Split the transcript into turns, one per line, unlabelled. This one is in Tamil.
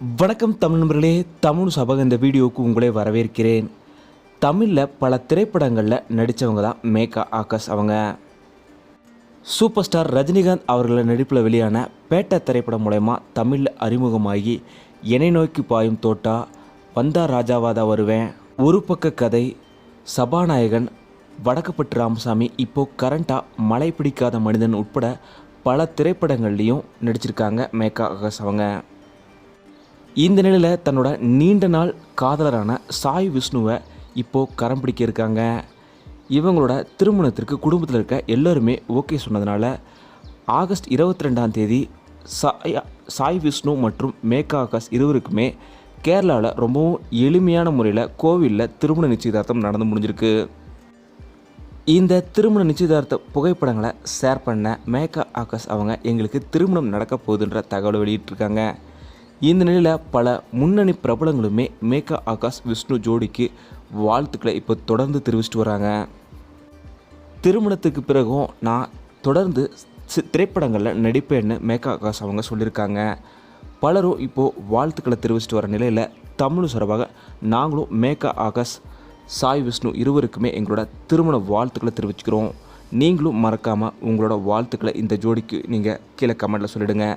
வணக்கம் தமிழ் நண்பர்களே தமிழ் சபக இந்த வீடியோவுக்கு உங்களை வரவேற்கிறேன். தமிழில் பல திரைப்படங்களில் நடித்தவங்க தான் மேகா ஆகாஷ் அவங்க. சூப்பர் ஸ்டார் ரஜினிகாந்த் அவர்கள நடிப்பில் வெளியான பேட்டை திரைப்படம் மூலயமா தமிழில் அறிமுகமாகி என்னை நோக்கி பாயும் தோட்டா வந்தா ராஜாவாதா வருவேன். ஒரு பக்க கதை சபாநாயகன் வடக்கப்பட்டு ராமசாமி இப்போது கரண்ட்டாக மழை பிடிக்காத மனிதன் உட்பட பல திரைப்படங்கள்லேயும் நடிச்சிருக்காங்க மேகா ஆகாஷ் அவங்க. இந்த நிலையில் தன்னோட நீண்ட நாள் காதலரான சாய் விஷ்ணுவை இப்போது கரம் பிடிக்க இருக்காங்க. இவங்களோட திருமணத்திற்கு குடும்பத்தில் இருக்க எல்லோருமே ஓகே சொன்னதுனால ஆகஸ்ட் இருபத்தி ரெண்டாம் தேதி சாய் சாய் விஷ்ணு மற்றும் மேகா ஆகாஷ் இருவருக்குமே கேரளாவில் ரொம்பவும் எளிமையான முறையில் கோவிலில் திருமண நிச்சயதார்த்தம் நடந்து முடிஞ்சிருக்கு. இந்த திருமண நிச்சயதார்த்த புகைப்படங்களை ஷேர் பண்ண மேகா ஆகாஷ் அவங்க எங்களுக்கு திருமணம் நடக்க போகுதுன்ற தகவலை வெளியிட்டிருக்காங்க. இந்த நிலையில் பல முன்னணி பிரபலங்களுமே மேகா ஆகாஷ் விஷ்ணு ஜோடிக்கு வாழ்த்துக்களை இப்போ தொடர்ந்து தெரிவிச்சிட்டு வராங்க. திருமணத்துக்கு பிறகும் நான் தொடர்ந்து சி- திரைப்படங்களில் நடிப்பேன்னு மேகா ஆகாஷ் அவங்க சொல்லியிருக்காங்க. பலரும் இப்போது வாழ்த்துக்களை தெரிவிச்சிட்டு வர நிலையில் தமிழ் சார்பாக நாங்களும் மேகா ஆகாஷ் சாய் விஷ்ணு இருவருக்குமே எங்களோட திருமண வாழ்த்துக்களை தெரிவிச்சுக்கிறோம். நீங்களும் மறக்காமல் உங்களோட வாழ்த்துக்களை இந்த ஜோடிக்கு நீங்கள் கீழே கமெண்ட்டில் சொல்லிடுங்க.